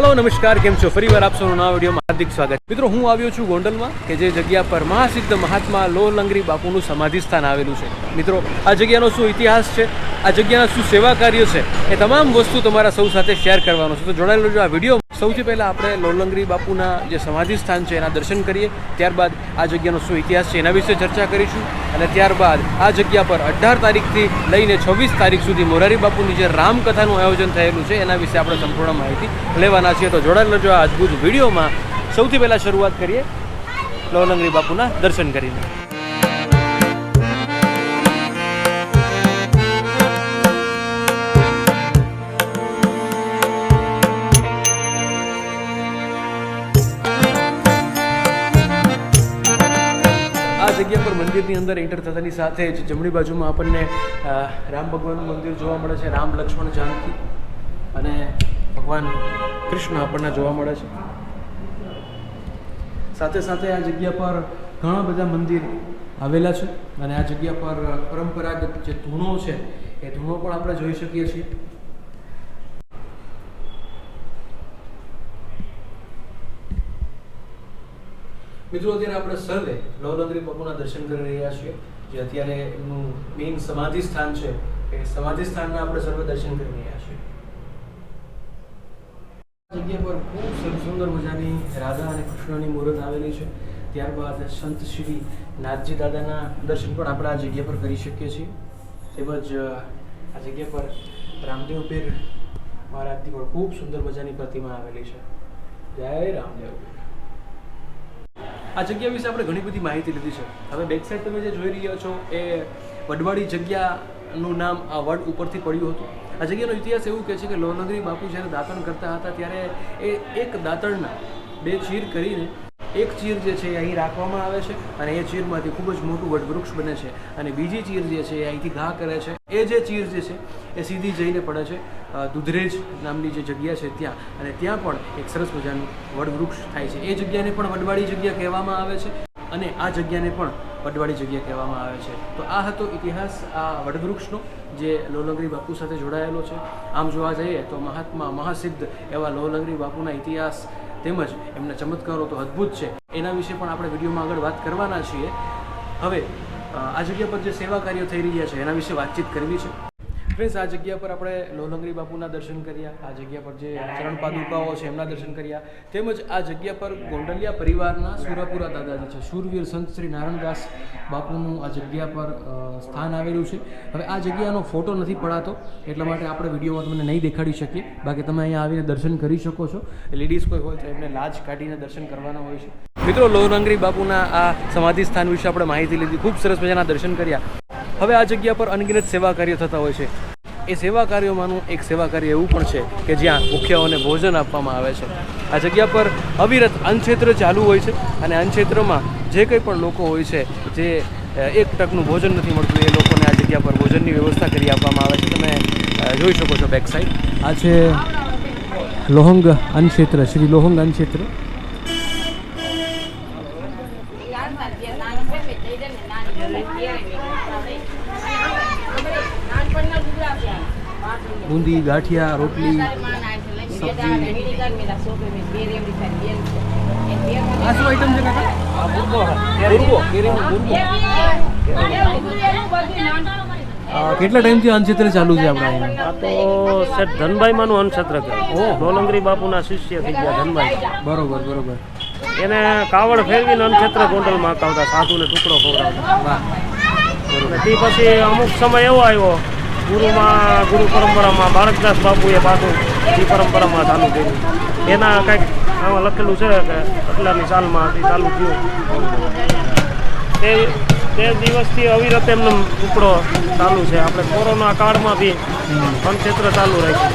Hello નમસ્કાર, કેમ છો? ફરીવાર આપ સૌનું નવા વિડીયોમાં હાર્દિક સ્વાગત મિત્રો, હું આવ્યો છું ગોંડલમાં, કે જે જગ્યા પર મહાસિદ્ધ મહાત્મા લો લંગરી બાપુનું સમાધિ સ્થાન આવેલું છે. મિત્રો, આ જગ્યાનો શું ઇતિહાસ છે? આ જગ્યાના શું સેવા કાર્ય છે? એ તમામ વસ્તુ તમારા સૌ સાથે શેર કરવાનો છે. તો જોડાયેલો જો આ વીડિયો સૌથી પહેલાં આપણે લોલંગરી બાપુના જે સમાધિ સ્થાન છે એના દર્શન કરીએ. ત્યારબાદ આ જગ્યાનો શું ઇતિહાસ છે એના વિશે ચર્ચા કરીશું. અને ત્યારબાદ આ જગ્યા પર અઢાર તારીખથી લઈને છવ્વીસ તારીખ સુધી મોરારી બાપુની જે રામકથાનું આયોજન થયેલું છે એના વિશે આપણે સંપૂર્ણ માહિતી લેવાના છીએ. તો જોડાયેલ જો આ અદ્ભુત વિડીયોમાં. સૌથી પહેલાં શરૂઆત કરીએ લોલંગરી બાપુના દર્શન કરીને. જગ્યા પર મંદિરની અંદર એન્ટર થતાની સાથે જ જમણી બાજુમાં આપણને રામ ભગવાનનું મંદિર જોવા મળે છે, રામ લક્ષ્મણ જાનકી અને ભગવાન કૃષ્ણ આપણને જોવા મળે છે. સાથે સાથે આ જગ્યા પર ઘણા બધા મંદિર આવેલા છે અને આ જગ્યા પર પરંપરાગત જે ધૂણો છે, એ ધૂણો પણ આપણે જોઈ શકીએ છીએ. મિત્રો, અત્યારે આપણે સર્વે લવલંગરી બાપુના દર્શન કરી રહ્યા છીએ, જે અત્યારે એમનું મેઇન સમાધિ સ્થાન છે. એ સમાધિ સ્થાનના આપણે સર્વે દર્શન કરી રહ્યા છીએ. જગ્યા પર ખૂબ સુંદર મજાની રાધા અને કૃષ્ણની મૂર્ત આવેલી છે. ત્યારબાદ સંત શ્રી નાથજી દાદાના દર્શન પણ આપણે આ જગ્યા પર કરી શકીએ છીએ. તેમજ આ જગ્યા પર રામદેવ પીર મહારાજની પણ ખૂબ સુંદર મજાની પ્રતિમા આવેલી છે. જય રામદેવ આ જગ્યા વિશે આપણે ઘણી બધી માહિતી લીધી છે. હવે બેક સાઈડ તમે જે જોઈ રહ્યા છો એ વડવાડી જગ્યાનું નામ આ વડ ઉપરથી પડ્યું હતું. આ જગ્યાનો ઇતિહાસ એવું કહે છે કે લોનગરી બાપુ જ્યારે દાતણ કરતા હતા ત્યારે એ એક દાંતણના બે ચીર કરીને એક ચીર જે છે એ અહીં રાખવામાં આવે છે અને એ ચીરમાંથી ખૂબ જ મોટું વટવૃક્ષ બને છે અને બીજી ચીર જે છે એ અહીંથી ઘા કરે છે. એ જે ચીર જે છે એ સીધી જઈને પડે છે દુધરેજ નામની જે જગ્યા છે ત્યાં અને ત્યાં પણ એક સરસ મજાનું વડવૃક્ષ થાય છે. એ જગ્યાને પણ વડવાડી જગ્યા કહેવામાં આવે છે અને આ જગ્યાને પણ વડવાડી જગ્યા કહેવામાં આવે છે. તો આ હતો ઇતિહાસ, આ વડવૃક્ષનો જે લોલંગરી બાપુ સાથે જોડાયેલો છે. આમ જોવા જઈએ તો મહાત્મા મહાસિદ્ધ એવા લોલંગરી બાપુના ઇતિહાસ તેમજ એમના ચમત્કારો તો અદ્ભુત છે. એના વિશે પણ આપણે વિડીયોમાં આગળ વાત કરવાના છીએ. હવે આ જગ્યા પર જે સેવા કાર્યો થઈ રહ્યા છે, એના વિશે વાતચીત કરવી છે. ફ્રેન્ડ્સ આ જગ્યા પર આપણે લોલંગરી બાપુના દર્શન કર્યા. આ જગ્યા પર જે ચરણ પાદુકાઓ છે એમના દર્શન કર્યા. તેમજ આ જગ્યા પર ગોંડલિયા પરિવારના સુરાપુરા દાદાજી છે. શૂરવીર સંત શ્રી નારાયણદાસ બાપુનું આ જગ્યા પર સ્થાન આવેલું છે. હવે આ જગ્યાનો ફોટો નથી પડાતો, એટલા માટે આપણે વિડીયોમાં તમને નહીં દેખાડી શકીએ. બાકી તમે અહીંયા આવીને દર્શન કરી શકો છો. લેડીઝ કોઈ હોય તો એમને લાજ કાઢીને દર્શન કરવાના હોય છે. મિત્રો લોહરંગરી બાપુના આ સમાધિ સ્થાન વિશે આપણે માહિતી લીધી. ખૂબ સરસ મજાના દર્શન કર્યા. હવે આ જગ્યા પર અનગિનત સેવા કાર્ય થતા હોય છે. એ સેવા કાર્યોમાંનું એક સેવા કાર્ય એવું પણ છે કે જ્યાં ભૂખ્યાઓને ભોજન આપવામાં આવે છે. આ જગ્યા પર અવિરત અન્નક્ષેત્ર ચાલુ હોય છે અને અન્નક્ષેત્રમાં જે કંઈ પણ લોકો હોય છે, જે એક ટકનું ભોજન નથી મળતું, એ લોકોને આ જગ્યા પર ભોજનની વ્યવસ્થા કરી આપવામાં આવે છે. તમે જોઈ શકો છો બેક સાઈડ આ છે લોહંગ અન્નક્ષેત્ર, શ્રી લોહંગ અન્નક્ષેત્ર. બુંદી ગાંઠિયા રોટલી આ શું આઈટમ છે કાકા? કેટલા ટાઈમથી અન્નક્ષેત્ર ચાલુ છે આપણે આ તો શેઠ ધનભાઈ માનું અનક્ષેત્ર કહેવાય લોલંગરી બાપુના શિષ્ય થઈ ગયા ધનભાઈ. બરોબર બરોબર. એને કાવડ ફેરવીને અનક્ષેત્ર ગોંડલમાં આવતા સાધુને ટુકડો ખવડાવતા. તે પછી અમુક સમય એવો આવ્યો ગુરુમાં, ગુરુ પરંપરામાં બાળકદાસ બાપુએ પાછું એ પરંપરામાં ચાલુ કર્યું. એના કંઈક આમાં લખેલું છે કે આટલાની સાલમાં ચાલુ થયું. તે તે દિવસથી અવિરત એમનો ઉપડો ચાલુ છે. આપણે કોરોના કાળમાં બી ક્ષેત્ર ચાલુ રાખ્યું.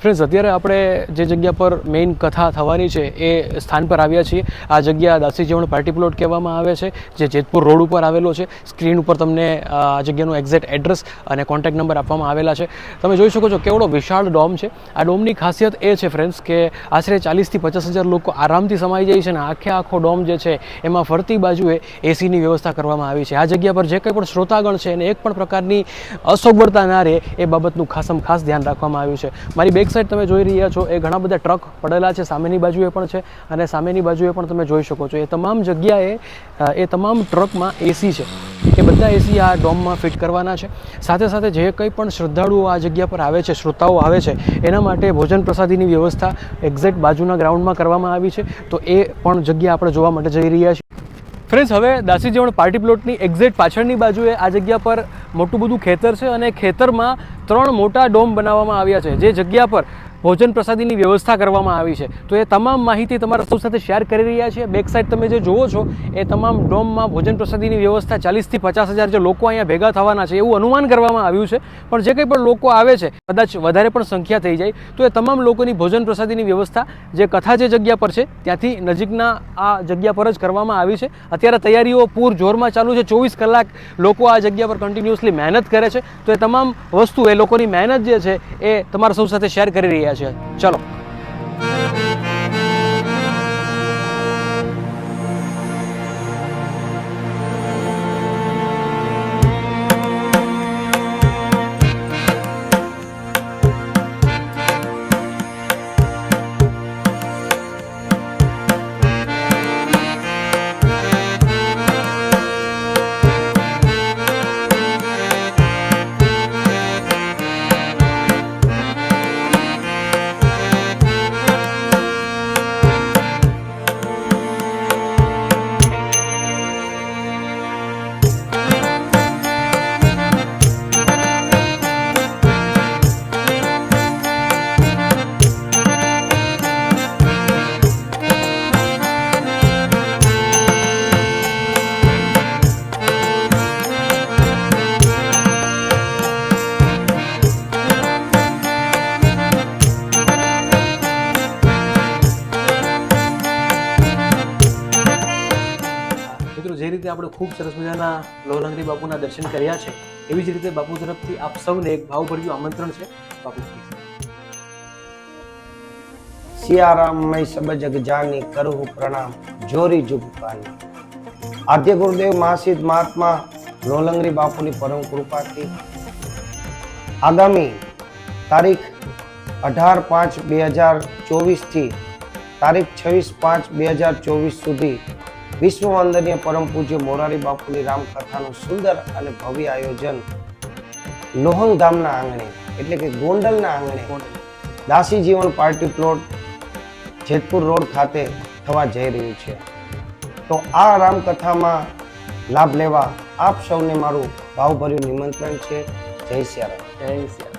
ફ્રેન્ડ્સ, અત્યારે આપણે જે જગ્યા પર મેઇન કથા થવાની છે એ સ્થાન પર આવ્યા છીએ. આ જગ્યા દાસી પાર્ટી પ્લોટ કહેવામાં આવે છે, જે જેતપુર રોડ ઉપર આવેલો છે. સ્ક્રીન ઉપર તમને આ જગ્યાનું એક્ઝેક્ટ એડ્રેસ અને કોન્ટેક્ટ નંબર આપવામાં આવેલા છે. તમે જોઈ શકો છો કેવડો વિશાળ ડોમ છે. આ ડોમની ખાસિયત એ છે ફ્રેન્ડ્સ, કે આશરે ચાલીસથી પચાસ હજાર લોકો આરામથી સમાઈ જાય છે અને આખે આખો ડોમ જે છે એમાં ફરતી બાજુએ એસીની વ્યવસ્થા કરવામાં આવી છે. આ જગ્યા પર જે કંઈ પણ શ્રોતાગણ છે એને એક પણ પ્રકારની અસગવડતા ના રહે એ બાબતનું ખાસમ ખાસ ધ્યાન રાખવામાં આવ્યું છે. મારી બેક સાઈડ તમે જોઈ રહ્યા છો, એ ઘણા બધા ટ્રક પડેલા છે, સામેની બાજુએ પણ છે અને સામેની બાજુએ પણ તમે જોઈ શકો છો. એ તમામ જગ્યાએ એ તમામ ટ્રકમાં એસી છે. એ બધા એસી આ ડોમમાં ફિટ કરવાના છે. સાથે સાથે જે કંઈ પણ શ્રદ્ધાળુઓ આ જગ્યા પર આવે છે, શ્રોતાઓ આવે છે, એના માટે ભોજન પ્રસાદીની વ્યવસ્થા એક્ઝેક્ટ બાજુના ગ્રાઉન્ડમાં કરવામાં આવી છે. તો એ પણ જગ્યા આપણે જોવા માટે જઈ રહ્યા છીએ. ફ્રેન્ડ્સ, હવે દાસી જેવણ પાર્ટી પ્લોટની એક્ઝેક્ટ પાછળની બાજુએ આ જગ્યા પર મોટું બધું ખેતર છે અને ખેતરમાં ત્રણ મોટા ડોમ બનાવવામાં આવ્યા છે. જે જગ્યા પર ભોજન પ્રસાદીની વ્યવસ્થા કરવામાં આવી છે. તો એ તમામ માહિતી તમારા સૌ સાથે શેર કરી રહ્યા છે. બેક સાઈડ તમે જે જુઓ છો, એ તમામ ડોમમાં ભોજન પ્રસાદીની વ્યવસ્થા ચાલીસથી પચાસ હજાર જે લોકો અહીંયા ભેગા થવાના છે એવું અનુમાન કરવામાં આવ્યું છે. પણ જે કંઈ પણ લોકો આવે છે, કદાચ વધારે પણ સંખ્યા થઈ જાય, તો એ તમામ લોકોની ભોજન પ્રસાદીની વ્યવસ્થા જે કથા જે જગ્યા પર છે, ત્યાંથી નજીકના આ જગ્યા પર જ કરવામાં આવી છે. અત્યારે તૈયારીઓ પૂર જોરમાં ચાલુ છે. ચોવીસ કલાક લોકો આ જગ્યા પર કન્ટિન્યુઅસલી મહેનત કરે છે. તો એ તમામ વસ્તુ, એ લોકોની મહેનત જે છે, એ તમારા સૌ સાથે શેર કરી રહ્યા છે. ચલો. રીતે આપણે ખૂબ સરસ મજાના લોલંગરી બાપુના દર્શન કર્યા છે. એવી જ રીતે બાપુ તરફથી આપ સૌને એક ભાવભર્યું આમંત્રણ છે. બાપુ સિયારામ સબ જગ જાની કરું પ્રણામ. જોરી જુગ પાની. આદ્ય ગુરુદેવ મહાસિદ્ધ મહાત્મા લોલંગરી બાપુની પરમ કૃપાથી આગામી તારીખ અઢાર પાંચ બે હજાર ચોવીસથી તારીખ છવ્વીસ પાંચ બે હજાર ચોવીસ સુધી વિશ્વ વંદનીય પરમ પૂજ્ય મોરારી બાપુની રામકથાનું સુંદર અને ભવ્ય આયોજન લોહંગ ધામના આંગણે, એટલે કે ગોંડલના આંગણે દાસી જીવન પાર્ટી પ્લોટ જેતપુર રોડ ખાતે થવા જઈ રહ્યું છે. તો આ રામકથામાં લાભ લેવા આપ સૌને મારું ભાવભર્યું નિમંત્રણ છે. જય શ્યારામ જય શ્રી